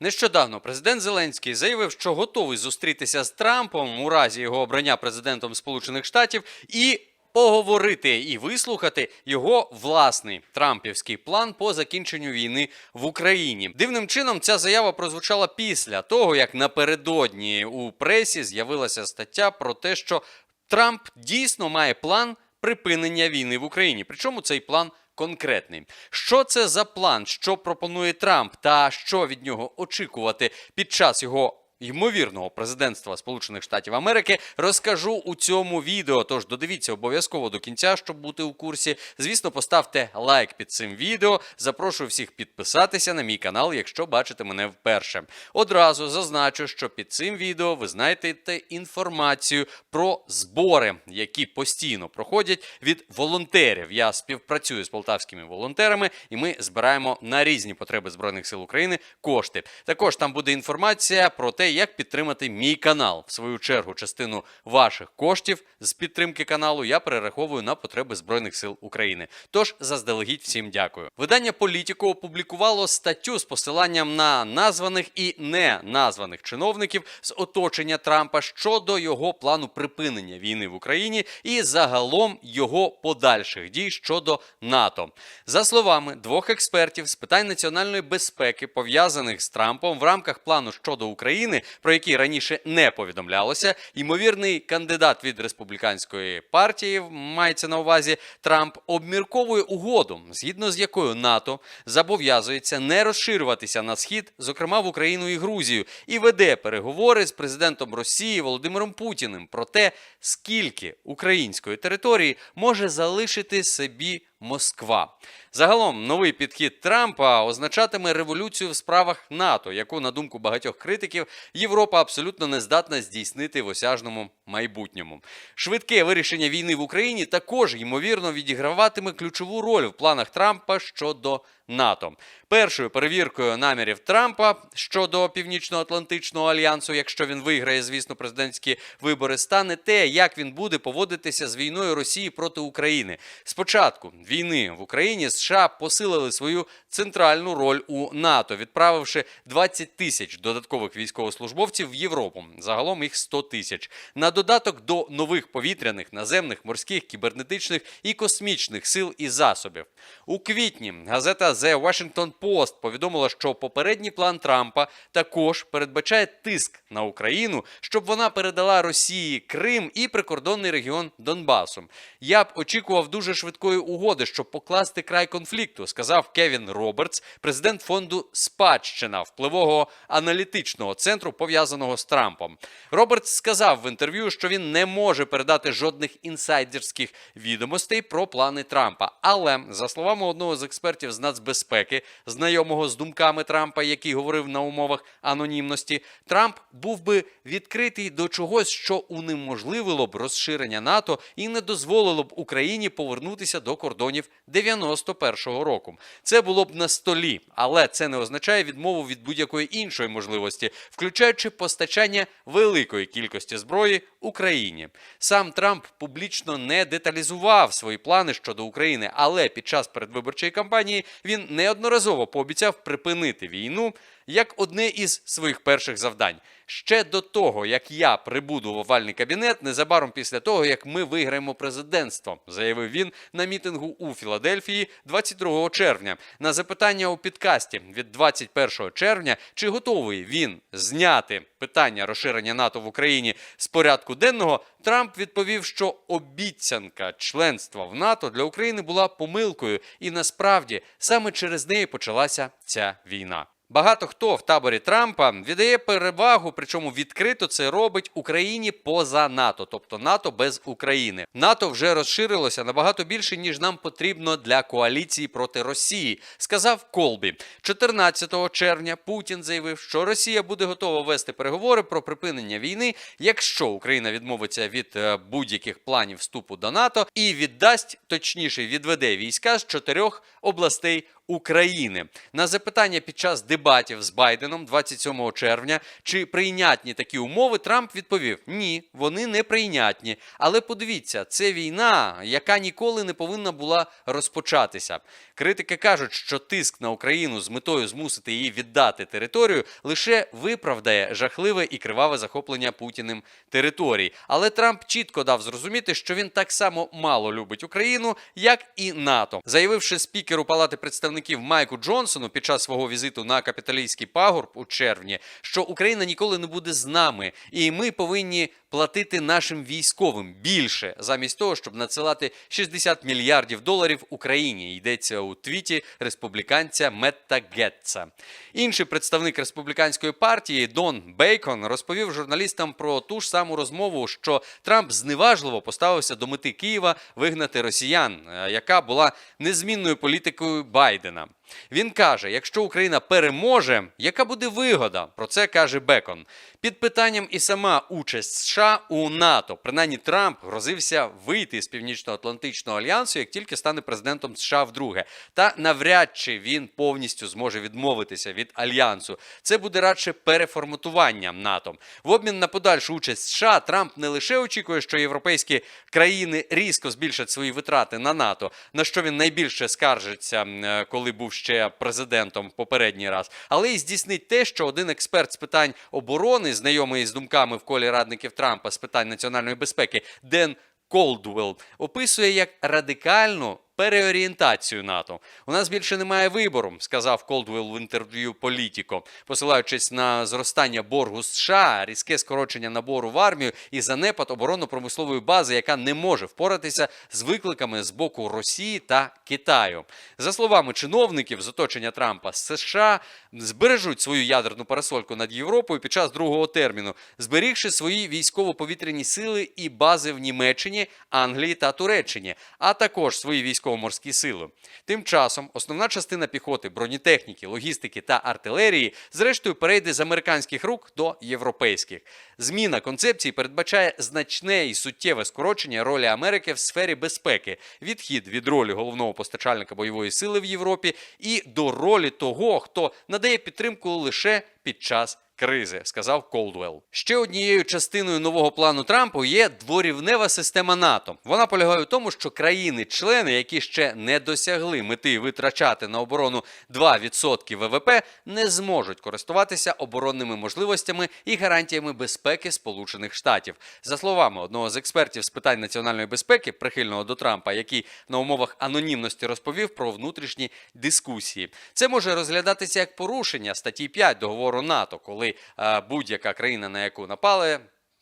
Нещодавно президент Зеленський заявив, що готовий зустрітися з Трампом у разі його обрання президентом Сполучених Штатів і поговорити і вислухати його власний трампівський план по закінченню війни в Україні. Дивним чином ця заява прозвучала після того, як напередодні у пресі з'явилася стаття про те, що Трамп дійсно має план припинення війни в Україні. Причому цей план конкретний. Що це за план, що пропонує Трамп, та що від нього очікувати під час його ймовірного президентства Сполучених Штатів Америки, розкажу у цьому відео. Тож додивіться обов'язково до кінця, щоб бути у курсі. Звісно, поставте лайк під цим відео. Запрошую всіх підписатися на мій канал, якщо бачите мене вперше. Одразу зазначу, що під цим відео ви знайдете інформацію про збори, які постійно проходять від волонтерів. Я співпрацюю з полтавськими волонтерами, і ми збираємо на різні потреби збройних сил України кошти. Також там буде інформація про те, як підтримати мій канал. В свою чергу, частину ваших коштів з підтримки каналу я перераховую на потреби збройних сил України. Тож заздалегідь всім дякую. Видання Політіко опублікувало статтю з посиланням на названих і не названих чиновників з оточення Трампа щодо його плану припинення війни в Україні і загалом його подальших дій щодо НАТО. За словами двох експертів з питань національної безпеки, пов'язаних з Трампом в рамках плану щодо України, про який раніше не повідомлялося, ймовірний кандидат від республіканської партії мається на увазі Трамп обмірковує угоду, згідно з якою НАТО зобов'язується не розширюватися на схід, зокрема в Україну і Грузію, і веде переговори з президентом Росії Володимиром Путіним про те, скільки української території може залишити собі Москва. Загалом новий підхід Трампа означатиме революцію в справах НАТО, яку, на думку багатьох критиків, Європа абсолютно не здатна здійснити в осяжному майбутньому. Швидке вирішення війни в Україні також ймовірно відіграватиме ключову роль в планах Трампа щодо НАТО. Першою перевіркою намірів Трампа щодо Північно-Атлантичного альянсу, якщо він виграє, звісно, президентські вибори, стане те, як він буде поводитися з війною Росії проти України. Спочатку війни в Україні США посилили свою центральну роль у НАТО, відправивши 20 тисяч додаткових військовослужбовців в Європу. Загалом їх 100 тисяч. На додаток до нових повітряних, наземних, морських, кібернетичних і космічних сил і засобів. У квітні газета The Washington Post повідомила, що попередній план Трампа також передбачає тиск на Україну, щоб вона передала Росії Крим і прикордонний регіон Донбасу. Я б очікував дуже швидкої угоди, щоб покласти край конфлікту, сказав Кевін Робертс, президент фонду Спадщина впливового аналітичного центру, пов'язаного з Трампом. Робертс сказав в інтерв'ю, що він не може передати жодних інсайдерських відомостей про плани Трампа. Але за словами одного з експертів з нацбезпеки, знайомого з думками Трампа, який говорив на умовах анонімності, Трамп був би відкритий до чогось, що унеможливило б розширення НАТО і не дозволило б Україні повернутися до кордонів 91-го року. Це було б на столі, але це не означає відмову від будь-якої іншої можливості, включаючи постачання великої кількості зброї Україні. Сам Трамп публічно не деталізував свої плани щодо України, але під час передвиборчої кампанії він неодноразово пообіцяв припинити війну як одне із своїх перших завдань. Ще до того, як я прибуду в овальний кабінет, незабаром після того, як ми виграємо президентство, заявив він на мітингу у Філадельфії 22 червня. На запитання у підкасті від 21 червня, чи готовий він зняти питання розширення НАТО в Україні з порядку денного, Трамп відповів, що обіцянка членства в НАТО для України була помилкою, і насправді саме через неї почалася ця війна. Багато хто в таборі Трампа віддає перевагу, причому відкрито це робить Україні поза НАТО, тобто НАТО без України. НАТО вже розширилося набагато більше, ніж нам потрібно для коаліції проти Росії, сказав Колбі. 14 червня Путін заявив, що Росія буде готова вести переговори про припинення війни, якщо Україна відмовиться від е, будь-яких планів вступу до НАТО і віддасть, точніше відведе війська з чотирьох областей України. На запитання під час дебатів з Байденом 27 червня, чи прийнятні такі умови, Трамп відповів: ні, вони не прийнятні. Але подивіться, це війна, яка ніколи не повинна була розпочатися. Критики кажуть, що тиск на Україну з метою змусити її віддати територію лише виправдає жахливе і криваве захоплення Путіним територій. Але Трамп чітко дав зрозуміти, що він так само мало любить Україну, як і НАТО, заявивши спікеру Палати представників Майку Джонсону під час свого візиту на капіталійський пагорб у червні, що Україна ніколи не буде з нами, і ми повинні платити нашим військовим більше замість того, щоб надсилати 60 мільярдів доларів Україні. Йдеться у твіті республіканця Метта Гетца. Інший представник республіканської партії Дон Бейкон розповів журналістам про ту ж саму розмову, що Трамп зневажливо поставився до мети Києва вигнати росіян, е, яка була незмінною політикою Байдена. nam. Він каже: якщо Україна переможе, яка буде вигода? Про це каже Бекон. Під питанням і сама участь США у НАТО. Принаймні Трамп грозився вийти з Північно-Атлантичного альянсу, як тільки стане президентом США вдруге. Та навряд чи він повністю зможе відмовитися від альянсу. Це буде радше переформатуванням НАТО. В обмін на подальшу участь США Трамп не лише очікує, що європейські країни різко збільшать свої витрати на НАТО, на що він найбільше скаржиться, е, коли був ще президентом попередній раз, але й здійснить те, що один експерт з питань оборони, знайомий з думками в колі радників Трампа з питань національної безпеки, Ден Колдвелл, описує як радикальну переорієнтацію НАТО. У нас більше немає вибору, сказав Колдвелл в інтерв'ю Політіко, посилаючись на зростання боргу США, різке скорочення набору в армію і занепад оборонно-промислової бази, яка не може впоратися з викликами з боку Росії та Китаю. За словами чиновників з оточення Трампа, США збережуть свою ядерну парасольку над Європою під час другого терміну, зберігши свої військово-повітряні сили і бази в Німеччині, Англії та Туреччині, а також свої військово-морські сили. Тим часом основна частина піхоти, бронетехніки, логістики та артилерії зрештою перейде з американських рук до європейських. Зміна концепції передбачає значне і суттєве скорочення ролі Америки в сфері безпеки, відхід від ролі головного постачальника бойової сили в Європі і до ролі того, хто надає підтримку лише під час кризи, сказав Колдвелл. Ще однією частиною нового плану Трампу є дворівнева система НАТО. Вона полягає у тому, що країни-члени, які ще не досягли мети витрачати на оборону 2% ВВП, не зможуть користуватися оборонними можливостями і гарантіями безпеки Сполучених Штатів. За словами одного з експертів з питань національної безпеки, прихильного до Трампа, який на умовах анонімності розповів про внутрішні дискусії. Це може розглядатися як порушення статті 5 договору НАТО, коли е, будь-яка країна, на яку напали.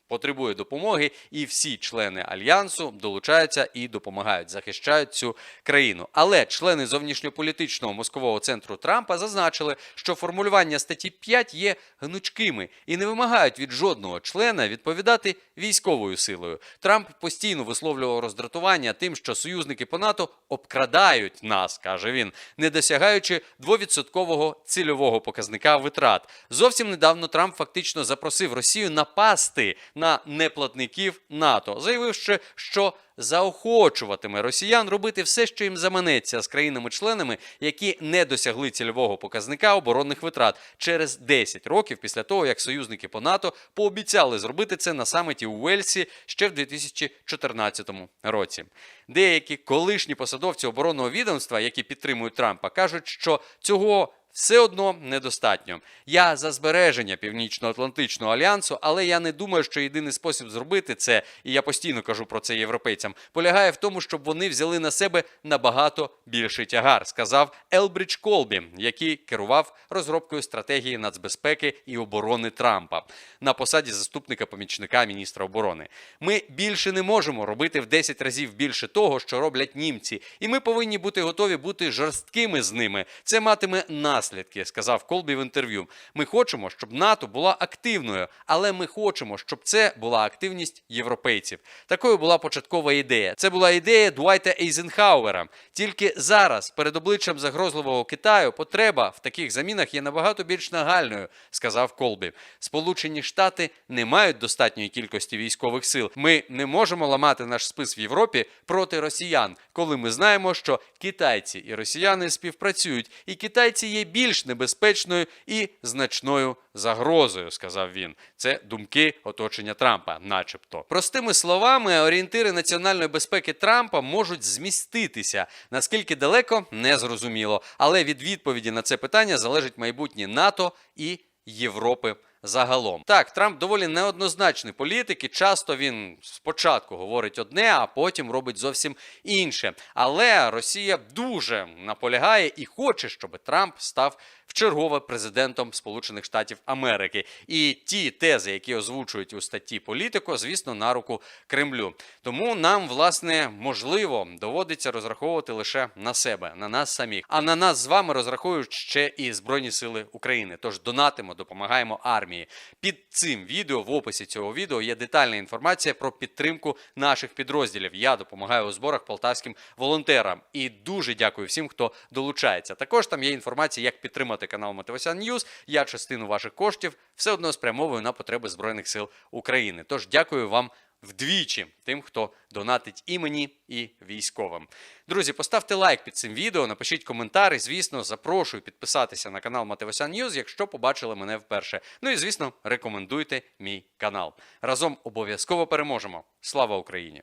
Потребує допомоги, і всі члени альянсу долучаються і допомагають, захищають цю країну. Але члени зовнішньополітичного мозкового центру Трампа зазначили, що формулювання статті 5 є гнучкими і не вимагають від жодного члена відповідати військовою силою. Трамп постійно висловлював роздратування тим, що союзники по НАТО обкрадають нас, каже він, не досягаючи двовідсоткового цільового показника витрат. Зовсім недавно Трамп фактично запросив Росію напасти на неплатників НАТО, заявивши, що заохочуватиме росіян робити все, що їм заманеться з країнами-членами, які не досягли цільового показника оборонних витрат через 10 років після того, як союзники по НАТО пообіцяли зробити це на саміті у Уельсі ще в 2014 році. Деякі колишні посадовці оборонного відомства, які підтримують Трампа, кажуть, що цього все одно недостатньо. Я за збереження Північно-Атлантичного альянсу, але я не думаю, що єдиний спосіб зробити це, і я постійно кажу про це європейцям, полягає в тому, щоб вони взяли на себе набагато більший тягар, сказав Елбридж Колбі, який керував розробкою стратегії нацбезпеки і оборони Трампа на посаді заступника помічника міністра оборони. Ми більше не можемо робити в 10 разів більше того, що роблять німці, і ми повинні бути готові бути жорсткими з ними. Це матиме наслідки наслідки, сказав Колбі в інтерв'ю. Ми хочемо, щоб НАТО була активною, але ми хочемо, щоб це була активність європейців. Такою була початкова ідея. Це була ідея Дуайта Ейзенхауера. Тільки зараз, перед обличчям загрозливого Китаю, потреба в таких замінах є набагато більш нагальною, сказав Колбі. Сполучені Штати не мають достатньої кількості військових сил. Ми не можемо ламати наш спис в Європі проти росіян, коли ми знаємо, що китайці і росіяни співпрацюють, і китайці є більш небезпечною і значною загрозою, сказав він. Це думки оточення Трампа, начебто. Простими словами, орієнтири національної безпеки Трампа можуть зміститися. Наскільки далеко не зрозуміло. Але від відповіді на це питання залежить майбутнє НАТО і Європи. Загалом так, Трамп доволі неоднозначний політик, і часто він спочатку говорить одне, а потім робить зовсім інше. Але Росія дуже наполягає і хоче, щоб Трамп став вчергове президентом Сполучених Штатів Америки. І ті тези, які озвучують у статті політико, звісно, на руку Кремлю. Тому нам, власне, можливо, доводиться розраховувати лише на себе, на нас самих. А на нас з вами розраховують ще і Збройні Сили України. Тож донатимо, допомагаємо армії. Під цим відео, в описі цього відео, є детальна інформація про підтримку наших підрозділів. Я допомагаю у зборах полтавським волонтерам. І дуже дякую всім, хто долучається. Також там є інформація, як підтримати канал Мотивасян Ньюз. Я частину ваших коштів все одно спрямовую на потреби Збройних сил України. Тож дякую вам вдвічі тим, хто донатить і мені, і військовим. Друзі, поставте лайк під цим відео, напишіть коментар і, звісно, запрошую підписатися на канал Матевосян Ньюз, якщо побачили мене вперше. Ну і звісно, рекомендуйте мій канал. Разом обов'язково переможемо. Слава Україні!